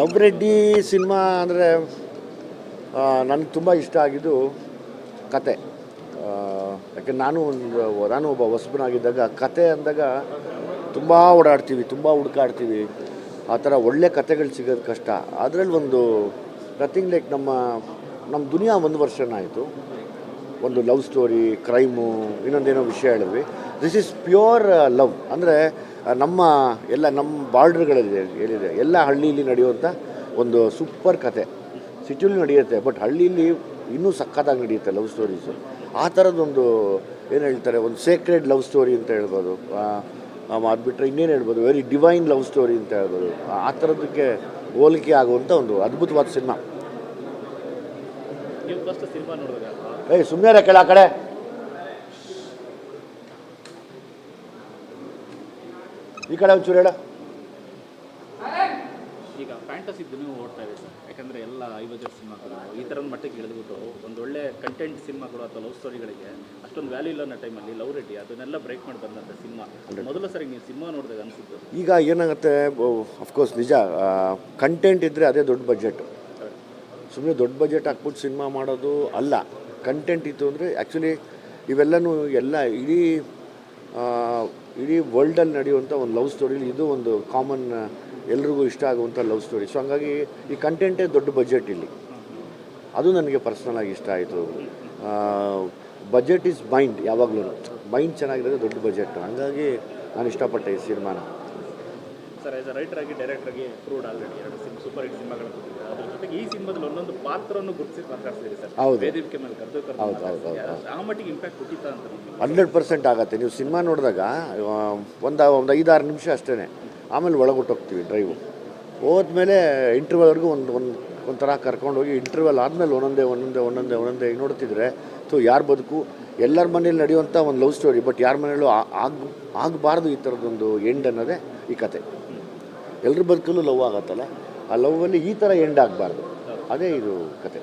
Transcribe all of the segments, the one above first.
Love Reddy cinema ಅಂದರೆ ನನಗೆ ತುಂಬ ಇಷ್ಟ ಆಗಿದ್ದು ಕತೆ. ಯಾಕೆ ನಾನು ಒಂದು ನಾನು ಒಬ್ಬ ಹೊಸಬನಾಗಿದ್ದಾಗ ಕತೆ ಅಂದಾಗ ತುಂಬ ಓಡಾಡ್ತೀವಿ ತುಂಬ ಹುಡುಕಾಡ್ತೀವಿ. ಆ ಥರ ಒಳ್ಳೆ ಕತೆಗಳು ಸಿಗೋದು ಕಷ್ಟ. ಅದರಲ್ಲಿ ಒಂದು ನಥಿಂಗ್ ಲೈಕ್ ನಮ್ಮ ನಮ್ಮ ದುನಿಯಾ ಒಂದು ವರ್ಷನಾಯಿತು ಒಂದು ಲವ್ ಸ್ಟೋರಿ ಕ್ರೈಮು ಇನ್ನೊಂದೇನೋ ವಿಷಯ ಹೇಳಿದ್ವಿ. ದಿಸ್ ಇಸ್ ಪ್ಯೂರ್ ಲವ್ ಅಂದರೆ ನಮ್ಮ ಎಲ್ಲ ನಮ್ಮ ಬಾರ್ಡ್ರ್ಗಳಲ್ಲಿ ಏನಿದೆ ಎಲ್ಲ ಹಳ್ಳಿಯಲ್ಲಿ ನಡೆಯುವಂಥ ಒಂದು ಸೂಪರ್ ಕತೆ. ಸಿಟಿಲಿ ನಡೆಯುತ್ತೆ ಬಟ್ ಹಳ್ಳಿಯಲ್ಲಿ ಇನ್ನೂ ಸಖತ್ತಾಗಿ ನಡೆಯುತ್ತೆ ಲವ್ ಸ್ಟೋರೀಸು ಆ ಥರದ್ದೊಂದು ಏನು ಹೇಳ್ತಾರೆ ಒಂದು ಸೇಕ್ರೆಡ್ ಲವ್ ಸ್ಟೋರಿ ಅಂತ ಹೇಳ್ಬೋದು. ಅದು ಬಿಟ್ಟರೆ ಇನ್ನೇನು ಹೇಳ್ಬೋದು ವೆರಿ ಡಿವೈನ್ ಲವ್ ಸ್ಟೋರಿ ಅಂತ ಹೇಳ್ಬೋದು. ಆ- ಆ ಥರದಕ್ಕೆ ಹೋಲಿಕೆ ಆಗುವಂಥ ಒಂದು ಅದ್ಭುತವಾದ ಸಿನಿಮಾ ಏಯ್ ಸುಮ್ಮನೆ ಕೆಳ ಕಡೆ. ಈ ಕಡೆ ಒಂಚೂರು ಹೇಳ. ಈಗ ಫ್ಯಾಂಟಸಿ ನೀವು ಓಡ್ತಾ ಇದೆ ಸರ್. ಯಾಕಂದ್ರೆ ಎಲ್ಲ ಐ ಬಜೆಟ್ ಸಿನಿಮಾಗಳು ಈ ಥರದ ಮಟ್ಟಕ್ಕೆ ಇಳಿದ್ಬಿಟ್ಟು ಒಂದು ಒಳ್ಳೆ ಕಂಟೆಂಟ್ ಸಿನಿಮಾಗಳು ಅಥವಾ ಲವ್ ಸ್ಟೋರಿಗಳಿಗೆ ಅಷ್ಟೊಂದು ವ್ಯಾಲ್ಯೂ ಇಲ್ಲ ಅನ್ನೋ ಟೈಮಲ್ಲಿ ಲವ್ ರೆಡ್ಡಿ ಅದನ್ನೆಲ್ಲ ಬ್ರೇಕ್ ಮಾಡಿ ಬಂದಂಥ ಸಿನಿಮಾ ಮೊದಲ ಸರಿ ನೀವು ಸಿನಿಮಾ ನೋಡಿದಾಗ ಅನಿಸುತ್ತೆ ಈಗ ಏನಾಗುತ್ತೆ ಅಫ್ಕೋರ್ಸ್ ನಿಜ ಕಂಟೆಂಟ್ ಇದ್ದರೆ ಅದೇ ದೊಡ್ಡ ಬಜೆಟ್ ಸುಮ್ಮನೆ ದೊಡ್ಡ ಬಜೆಟ್ ಹಾಕ್ಬಿಟ್ಟು ಸಿನಿಮಾ ಮಾಡೋದು ಅಲ್ಲ. ಕಂಟೆಂಟ್ ಇತ್ತು ಅಂದರೆ ಆ್ಯಕ್ಚುಲಿ ಇವೆಲ್ಲನೂ ಎಲ್ಲ ಇಡೀ ಇಡೀ ವರ್ಲ್ಡಲ್ಲಿ ನಡೆಯುವಂಥ ಒಂದು ಲವ್ ಸ್ಟೋರಿಲಿ ಇದು ಒಂದು ಕಾಮನ್ ಎಲ್ರಿಗೂ ಇಷ್ಟ ಆಗುವಂಥ ಲವ್ ಸ್ಟೋರಿ ಸೊ ಹಂಗಾಗಿ ಈ ಕಂಟೆಂಟೇ ದೊಡ್ಡ ಬಜೆಟ್ ಇಲ್ಲಿ. ಅದು ನನಗೆ ಪರ್ಸ್ನಲಾಗಿ ಇಷ್ಟ ಆಯಿತು. ಬಜೆಟ್ ಈಸ್ ಮೈಂಡ್ ಯಾವಾಗಲೂ. ಮೈಂಡ್ ಚೆನ್ನಾಗಿರೋದು ದೊಡ್ಡ ಬಜೆಟ್ ಹಂಗಾಗಿ ನಾನು ಇಷ್ಟಪಟ್ಟೆ ಈ ಸಿನಿಮಾನ ಸರ್ ಆಸ್ ಅ ರೈಟರ್ ಆಗಿ ಡೈರೆಕ್ಟರ್ ಆಗಿ ಪ್ರೂವ್ಡ್ ಆಲ್ರೆಡಿ ಎರಡು ಸಿನಿಮಾ ಸೂಪರ್ ಹಿಟ್ ಸಿನಿಮಾಗಳು ಕೊಟ್ಟಿದ್ದೆ ಅದ್ರ ಜೊತೆಗೆ ಈ ಸಿನಿಮಾದಲ್ಲಿ ಒಂದೊಂದು ಪಾತ್ರವನ್ನು ಗುರುತಿಸಿ ಮಾತಾಡ್ತಿದ್ದೀರಿ ಸರ್. ಹೌದು. ವೇದಿಕೆ ಮೇಲೆ ಕರೆದು ಕರೆದು ಹೌದು, ಹೌದು, ಆ ಮಟ್ಟಿಗೆ ಇಂಪ್ಯಾಕ್ಟ್ ಕೊಟ್ಟಿತ್ತ ಅಂತ ಹಂಡ್ರೆಡ್ ಪರ್ಸೆಂಟ್ ಆಗುತ್ತೆ. ನೀವು ಸಿನಿಮಾ ನೋಡಿದಾಗ ಒಂದು ಒಂದು ಐದಾರು ನಿಮಿಷ ಅಷ್ಟೇ ಆಮೇಲೆ ಒಳಗೊಟ್ಟೋಗ್ತೀವಿ ಡ್ರೈವು ಹೋದ್ಮೇಲೆ ಇಂಟರ್ವಲ್ವರೆಗೂ ಒಂದು ಒಂದು ಒಂಥರ ಕರ್ಕೊಂಡೋಗಿ ಇಂಟರ್ವಲ್ ಆದಮೇಲೆ ಒಂದೊಂದೇ ಒಂದೊಂದೇ ಒಂದೊಂದೇ ಒಂದೊಂದೇ ನೋಡ್ತಿದ್ರೆ ಸೊ ಯಾರು ಬದುಕು? ಎಲ್ಲರ ಮನೇಲಿ ನಡೆಯುವಂಥ ಒಂದು ಲವ್ ಸ್ಟೋರಿ ಬಟ್ ಯಾರ ಮನೇಲೂ ಆಗ ಆಗಬಾರ್ದು ಈ ಥರದ್ದೊಂದು ಎಂಡ್ ಅನ್ನೋದೇ ಈ ಕತೆ. ಎಲ್ಲರ ಬದುಕಲ್ಲೂ ಲವ್ ಆಗತ್ತಲ್ಲ? ಆ ಲವ್ವಲ್ಲಿ ಈ ಥರ ಎಂಡ್ ಆಗಬಾರ್ದು. ಅದೇ ಇದು ಕತೆ.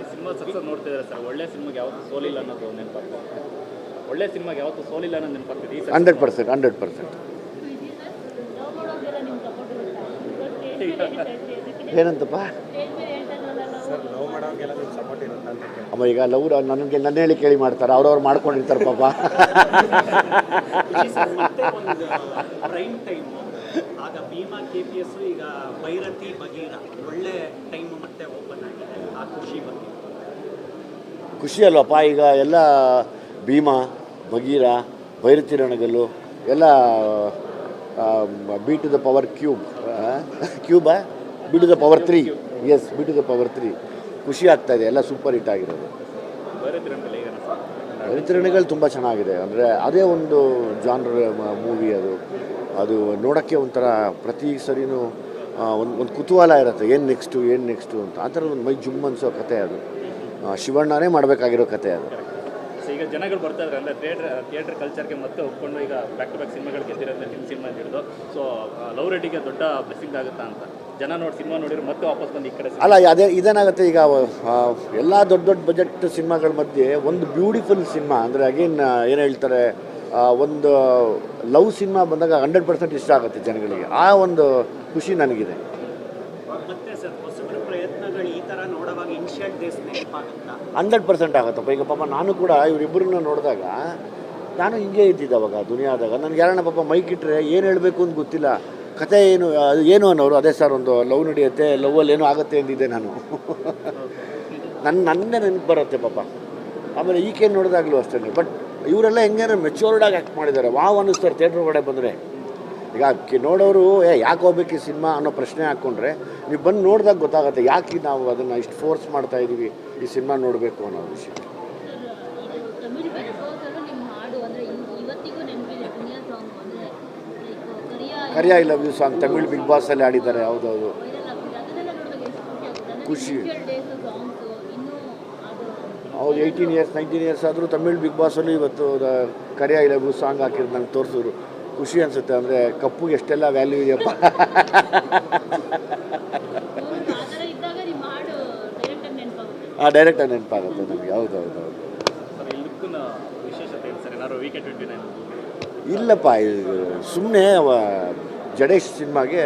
ಈ ಸಿನಿಮಾ ಸಕ್ಸಸ್ ನೋಡ್ತಿದ್ದಾರೆ ಸರ್. ಒಳ್ಳೆ ಸಿನಿಮಾಗೆ ಯಾವತ್ತೂ ಸೋಲಿಲ್ಲ ಅನ್ನೋದು ನೆನಪಾಗ್ತದೆ ಒಳ್ಳೆ ಸಿನಿಮಾಗೆ ಯಾವತ್ತೂ ಸೋಲಿಲ್ಲ ಅನ್ನೋದು ನೆನಪಾಗ್ತದೆ ಈ ಹಂಡ್ರೆಡ್ ಪರ್ಸೆಂಟ್ ಹಂಡ್ರೆಡ್ ಪರ್ಸೆಂಟ್. ಏನಂತಪ್ಪ? ಅಮ್ಮ ಈಗ ಲವ್ ನನಗೆ ನನ್ನ ಹೇಳಿ ಕೇಳಿ ಮಾಡ್ತಾರೆ. ಅವ್ರವ್ರು ಮಾಡ್ಕೊಂಡಿರ್ತಾರೆ ಪಾಪ. ಆಗ ಭೀಮಾ ಕೆ ಪಿ ಎಸ್ ಈಗ ಭೈರತಿ ಬಗೀರ ಒಳ್ಳೆ ಟೈಮ್ ಮತ್ತೆ ಓಪನ್ ಆಗಿದೆ. ಆ ಖುಷಿ ಬಗ್ಗೆ. ಖುಷಿ ಅಲ್ವಪ್ಪ ಈಗ ಎಲ್ಲ ಭೀಮಾ ಬಗೀರ ಭೈರತಿ ರಣಗಲ್ಲು ಎಲ್ಲ B to the power cube Cuba B to the power three yes B to the power three. ಖುಷಿ ಆಗ್ತಾ ಇದೆ ಎಲ್ಲ ಸೂಪರ್ ಹಿಟ್ ಆಗಿರೋದು. ಭೈರತಿ ರಣಗಲ್ ತುಂಬ ಚೆನ್ನಾಗಿದೆ ಅಂದರೆ ಅದೇ ಒಂದು ಜಾನ್ರ್ ಮೂವಿ ಅದು. ಅದು ನೋಡೋಕ್ಕೆ ಒಂಥರ ಪ್ರತಿ ಸರಿನೂ ಒಂದು ಒಂದು ಕುತೂಹಲ ಇರುತ್ತೆ. ಏನು ನೆಕ್ಸ್ಟು ಏನು ನೆಕ್ಸ್ಟು ಅಂತ. ಆ ಥರ ಒಂದು ಮೈ ಜುಮ್ ಅನ್ಸೋ ಕತೆ ಅದು. ಶಿವಣ್ಣನೇ ಮಾಡಬೇಕಾಗಿರೋ ಕತೆ ಅದು. ಸೊ ಈಗ ಜನಗಳು ಬರ್ತಾ ಇದ್ದಾರೆ ಅಂದರೆ ಥಿಯೇಟರ್ ಥಿಯೇಟರ್ ಕಲ್ಚರ್ಗೆ ಮತ್ತೆ ಒಪ್ಕೊಂಡು ಈಗ ಬ್ಯಾಕ್ ಟು ಬ್ಯಾಕ್ ಸಿನಿಮಾಗಳು ಗೆದ್ದಿರೋದ್ರೆ ನಿಮ್ಮ ಸಿನಿಮಾ ಹಿಡಿದು ಸೊ ಲವ್ ರೆಡ್ಡಿಗೆ ದೊಡ್ಡ ಬ್ಲೆಸ್ಸಿಂಗ್ ಆಗುತ್ತಾ ಅಂತ. ಜನ ನೋಡಿ ಸಿನಿಮಾ ನೋಡಿದ್ರೆ ಮತ್ತೆ ವಾಪಸ್ ಬಂದು ಈ ಕಡೆ ಅಲ್ಲ ಅದೇ ಇದೇನಾಗುತ್ತೆ ಈಗ ಎಲ್ಲ ದೊಡ್ಡ ದೊಡ್ಡ ಬಜೆಟ್ ಸಿನಿಮಾಗಳ ಮಧ್ಯೆ ಒಂದು ಬ್ಯೂಟಿಫುಲ್ ಸಿನಿಮಾ. ಅಂದರೆ ಅಗೇನ್ ಏನು ಹೇಳ್ತಾರೆ ಒಂದು ಲವ್ ಸಿನಿಮಾ ಬಂದಾಗ ಹಂಡ್ರೆಡ್ ಪರ್ಸೆಂಟ್ ಇಷ್ಟ ಆಗುತ್ತೆ ಜನಗಳಿಗೆ. ಆ ಒಂದು ಖುಷಿ ನನಗಿದೆ. ಹಂಡ್ರೆಡ್ ಪರ್ಸೆಂಟ್ ಆಗುತ್ತಪ್ಪ. ಈಗ ಪಾಪ ನಾನು ಕೂಡ ಇವರಿಬ್ಬರನ್ನ ನೋಡಿದಾಗ ನಾನು ಹಿಂಗೆ ಇದ್ದಿದ್ದೆ ಅವಾಗ ದುನಿಯಾದಾಗ. ನನಗೆ ಯಾರನ್ನ ಪಾಪ ಮೈಕ್ ಇಟ್ಟರೆ ಏನು ಹೇಳಬೇಕು ಅಂತ ಗೊತ್ತಿಲ್ಲ. ಕತೆ ಏನು ಅದು ಏನು ಅನ್ನೋರು ಅದೇ ಸರ್ ಒಂದು ಲವ್ ನಡೆಯುತ್ತೆ ಲವ್ವಲ್ಲಿ ಏನೋ ಆಗುತ್ತೆ ಅಂದಿದ್ದೆ ನಾನು. ನನ್ನ ನನ್ನೇ ನೆನಪು ಬರುತ್ತೆ ಪಾಪ. ಆಮೇಲೆ ಈಕೆ ನೋಡಿದಾಗಲೂ ಅಷ್ಟೇ ಬಟ್ ಇವರೆಲ್ಲ ಹೆಂಗೇನೋ ಮೆಚ್ಯೂರ್ಡಾಗಿ ಆ್ಯಕ್ಟ್ ಮಾಡಿದ್ದಾರೆ. ವಾವ್ ಅನ್ನಿಸ್ತಾರೆ ಥಿಯೇಟ್ರ್ ಒಳಗಡೆ ಬಂದರೆ. ಈಗ ನೋಡೋರು, ಏ, ಯಾಕೆ ಹೋಗ್ಬೇಕು ಈ ಸಿನಿಮಾ ಅನ್ನೋ ಪ್ರಶ್ನೆ ಹಾಕ್ಕೊಂಡ್ರೆ ನೀವು ಬಂದು ನೋಡಿದಾಗ ಗೊತ್ತಾಗುತ್ತೆ, ಯಾಕೆ ನಾವು ಅದನ್ನು ಇಷ್ಟು ಫೋರ್ಸ್ ಮಾಡ್ತಾ ಇದ್ದೀವಿ ಈ ಸಿನಿಮಾ ನೋಡಬೇಕು ಅನ್ನೋ ವಿಷಯ. Kariya I love you song Tamil big ಬಾಸಲ್ಲಿ ಆಡಿದ್ದಾರೆ ಹೌದೌದು. ಖುಷಿ. ಖುಷಿ ಆಗುತ್ತೆ ಅಂದರೆ ಡೇಸ್ ಸಾಂಗ್ಸು ಇನ್ನೂ ಹೌದು ಏಯ್ಟೀನ್ ಇಯರ್ಸ್ ನೈನ್ಟೀನ್ ಇಯರ್ಸ್ ಆದರೂ ತಮಿಳ್ ಬಿಗ್ ಬಾಸಲ್ಲಿ ಇವತ್ತು ಕರೆಯ ಐ ಸಾಂಗ್ ಹಾಕಿರೋದು ನಂಗೆ ತೋರಿಸಿದ್ರು. ಖುಷಿ ಅನಿಸುತ್ತೆ ಅಂದರೆ ಕಪ್ಪುಗೆ ಎಷ್ಟೆಲ್ಲ ವ್ಯಾಲ್ಯೂ ಇದೆಯಪ್ಪ. ಆ ಡೈರೆಕ್ಟ್ ನೆನಪಾಗುತ್ತೆ ನನಗೆ ಹೌದು ಹೌದು ಹೌದು. ಇಲ್ಲಪ್ಪ ಸುಮ್ಮನೆ ಜಡೇಶ್ ಸಿನಿಮಾಗೆ